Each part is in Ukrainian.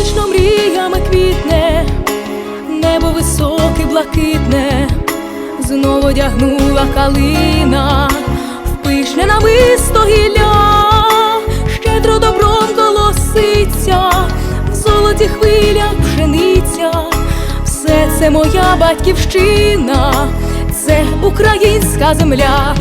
сонячно мріями квітне, небо високе, блакитне, знову одягнула калина, в пишне намисто гілля, щедро добром колоситься, в золоті хвилях пшениця, все це моя батьківщина, це українська земля,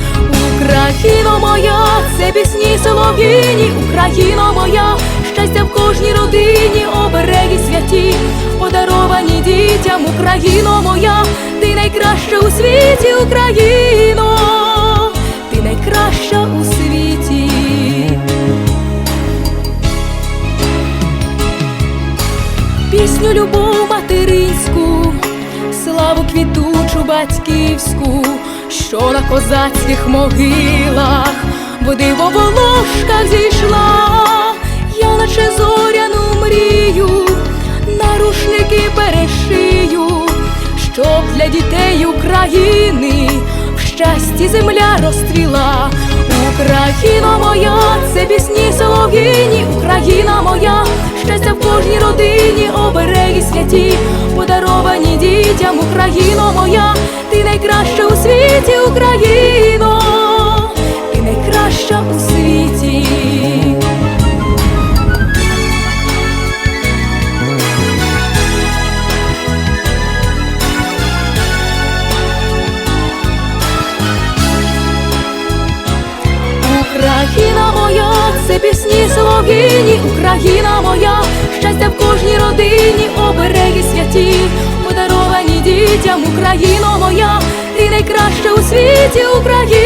Україно моя, це пісні солов'їні, Україно моя, щастя в кожній родині, обереги святі, подаровані дітям, Україно моя, ти найкраща у світі, Україно, ти найкраща у світі. Пісню любов материнську, славу квітучу батьківську, що на козацьких могилах в диво зійшла, я зоряну мрію, на рушники перешию, щоб для дітей України в щасті земля розцвіла. Україна моя, це пісні солов'їні, Україна моя, щастя в кожній родині, обереги святі, подаровані дітям, Україно моя, ти найкраща у світі, Україно, солов'їні, Україна моя, щастя в кожній родині, обереги святі, подаровані дітям, Україно моя, ти найкраща у світі, Україна.